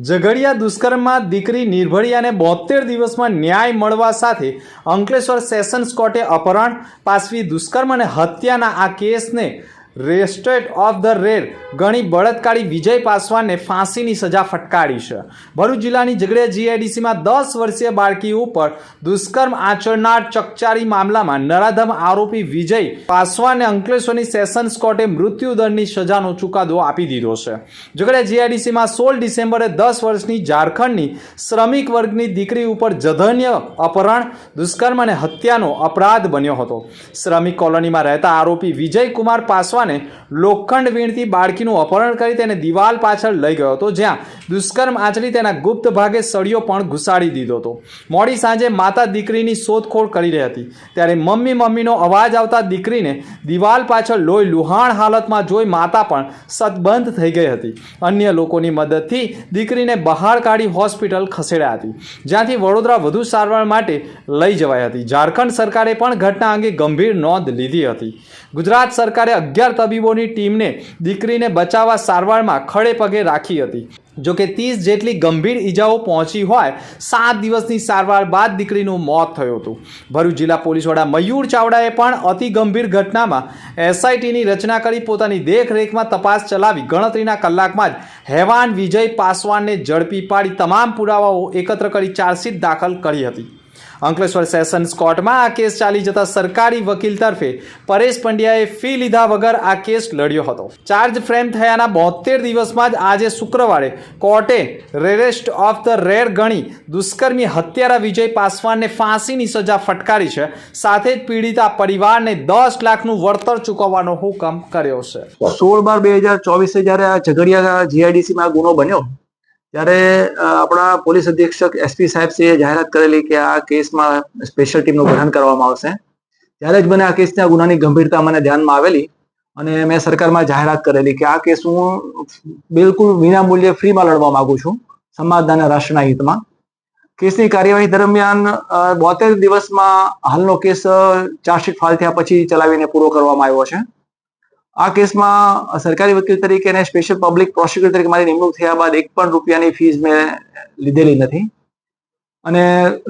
ઝઘડિયા દુષ્કર્મમાં દીકરી નિર્ભળિયાને બોતેર દિવસમાં ન્યાય મળવા સાથે અંકલેશ્વર સેશન્સ કોર્ટે અપહરણ, પાસવી દુષ્કર્મ અને હત્યાના આ કેસને રેસ્ટેટ ઓફ ધ રેર ગણી બળત્કારી વિજય પાસવાનને ફાંસીની સજા ફટકારી છે. ભરૂચ જિલ્લાની ઝઘડિયા જીઆઈડીસીમાં દસ વર્ષીય બાળકી ઉપર દુષ્કર્મ આચરનાર ચકચારી મામલામાં નરાધમ આરોપી વિજય પાસવાનને અંકલેશ્વરની સેશન્સ કોર્ટે મૃત્યુદંડની સજાનો ચુકાદો આપી દીધો છે. ઝઘડિયા જીઆઈડીસીમાં સોળ ડિસેમ્બરે દસ વર્ષની ઝારખંડની શ્રમિક વર્ગની દીકરી ઉપર જધન્ય અપહરણ, દુષ્કર્મ અને હત્યાનો અપરાધ બન્યો હતો. શ્રમિક કોલોનીમાં રહેતા આરોપી વિજય કુમાર પાસવાને લોખંડ વીણથી બાળકીનું અપહરણ કરી તેને દિવાલ પાછળ લઈ ગયો હતો જ્યાં દુષ્કર્મ આચરી તેના ગુપ્ત ભાગે સળિયો પણ ઘુસાડી દીધો હતો. મોડી સાંજે માતા દીકરીની શોધખોળ કરી રહી હતી. ત્યારે મમ્મી મમ્મીનો અવાજ આવતા દીકરીને દિવાલ પાછળ લોહી લુહાણ હાલતમાં જોઈ માતા પણ સદબંધ થઈ ગઈ હતી. અન્ય લોકોની મદદથી દીકરીને બહાર કાઢી હોસ્પિટલ ખસેડાઈ હતી. જ્યાંથી વડોદરા વધુ સારવાર માટે લઈ જવાઈ હતી. ઝારખંડ સરકારે પણ ઘટના અંગે ગંભીર નોંધ લીધી હતી. ગુજરાત સરકારે અગિયાર તબીબોની ટીમને દીકરીને બચાવવા સારવારમાં ખડે પગે રાખી હતી. જોકે ત્રીસ જેટલી ગંભીર ઈજાઓ પહોંચી હોય, સાત દિવસની સારવાર બાદ દીકરીનું મોત થયું હતું. ભરૂચ જિલ્લા પોલીસ વડા મયુર ચાવડાએ પણ અતિ ગંભીર ઘટનામાં એસઆઈટીની રચના કરી પોતાની દેખરેખમાં તપાસ ચલાવી ગણતરીના કલાકમાં જ હેવાન વિજય પાસવાનને ઝડપી પાડી તમામ પુરાવાઓ એકત્ર કરી ચાર્જશીટ દાખલ કરી હતી. અંકલેશ્વર સેશન્સ કોર્ટમાં આ કેસ ચાલી જતા સરકારી વકીલ તરફે પરેશ પંડ્યાએ ફી લીધા વગર આ કેસ લડ્યો હતો. ચાર્જ ફ્રેમ થયાના બોતેર દિવસમાં જ આજે શુક્રવારે કોર્ટે રેરેસ્ટ ઓફ ધ રેર ગણી દુષ્કર્મી હત્યારા વિજય પાસવાનને ફાંસીની સજા ફટકારી છે. સાથે જ પીડિતા પરિવારને દસ લાખનું વળતર ચૂકવવાનો હુકમ કર્યો છે. સોળ બાર બે હજાર ચોવીસે જ્યારે આ ઝઘડિયા જીઆઈડીસીમાં ગુનો બન્યો ત્યારે આપણા પોલીસ અધિક્ષક એસપી સાહેબ સાહેબશ્રીએ જાહેરાત કરેલી કે આ કેસમાં સ્પેશિયલ ટીમનું ગઠન કરવામાં આવશે. ત્યારે જ મને આ કેસના ગુનાની ગંભીરતા મને ધ્યાનમાં આવેલી અને મેં સરકારમાં જાહેરાત કરેલી કે આ કેસ હું બિલકુલ વિના મૂલ્યે ફ્રીમાં લડવા માંગુ છું સમાજના અને રાષ્ટ્રના હિતમાં. કેસની કાર્યવાહી દરમિયાન બોતેર દિવસમાં હાલનો કેસ ચાર્જશીટ ફાઇલ થયા પછી ચલાવીને પૂરો કરવામાં આવ્યો છે. આ કેસમાં સરકારી વકીલ તરીકે અને સ્પેશિયલ પબ્લિક પ્રોસિક્યુટર તરીકે મારી નિમણૂક થયા બાદ એક પણ રૂપિયાની ફીસ મેં લીધેલી નથી. અને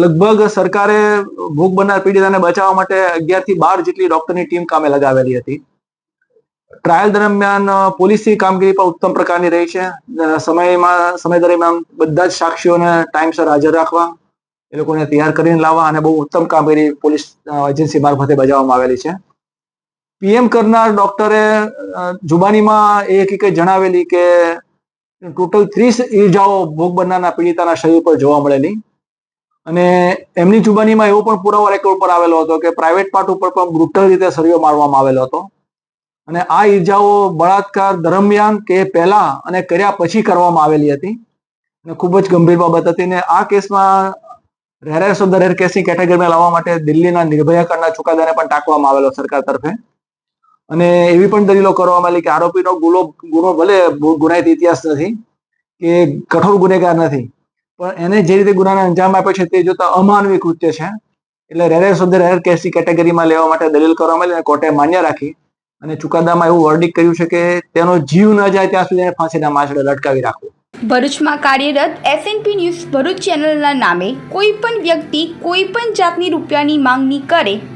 લગભગ સરકારે ભોગ બનનાર પીડિતાને બચાવવા માટે અગિયારથી બાર જેટલી ડોક્ટરની ટીમ કામે લગાવેલી હતી. ટ્રાયલ દરમિયાન પોલીસની કામગીરી પણ ઉત્તમ પ્રકારની રહી છે. સમયમાં, સમય દરમિયાન બધા જ સાક્ષીઓને ટાઈમસર હાજર રાખવા, એ લોકોને તૈયાર કરીને લાવવા અને બહુ ઉત્તમ કામગીરી પોલીસ એજન્સી મારફતે બજાવવામાં આવેલી છે. પીએમ કરનાર ડોક્ટરે જુબાનીમાં એ હકીકત જણાવેલી કે ટોટલ ત્રીસ ઈજાઓ ભોગ બનનારના પીડિતાના શરીર પર જોવા મળેલી. અને એમની જુબાનીમાં એવો પણ પુરાવો રેકોર્ડ પર આવેલો હતો કે પ્રાઇવેટ પાર્ટ ઉપર પણ બ્રુટલ રીતે સળિયો મારવામાં આવેલો હતો. અને આ ઈજાઓ બળાત્કાર દરમિયાન કે પહેલા અને કર્યા પછી કરવામાં આવેલી હતી. અને ખૂબ જ ગંભીર બાબત હતી ને આ કેસમાં રેરેસ ઓફ ધ કેસની કેટેગરીમાં લાવવા માટે દિલ્હીના નિર્ભયા કરના ચુકાદાને પણ ટાંકવામાં આવેલો સરકાર તરફે. અને એવી પણ દલીલો કરવામાં આવેલી કે આરોપીનો ગુનો ગુનો ભલે ગુનાહિત ઇતિહાસ નથી, કે કઠોર ગુનેગાર નથી, પણ એને જે રીતે ગુનાને અંજામ આપ્યો છે તે જોતા અમાનવી કૃત્ય છે. એટલે રેરેર શબ્દ રેર કેસની કેટેગરીમાં લેવા માટે દલીલ કરવામાં આવી અને કોર્ટે માન્ય રાખી અને ચુકાદામાં એવું વર્ડિક કર્યું છે કે તેનો જીવ ન જાય ત્યાં સુધી ફાંસીના માછડે લટકાવી રાખવો. ભરૂચમાં કાર્યરત એસએનપી ન્યૂઝ ભરૂચ ચેનલના નામે કોઈ પણ વ્યક્તિ કોઈ પણ જાતની રૂપિયાની માંગણી કરે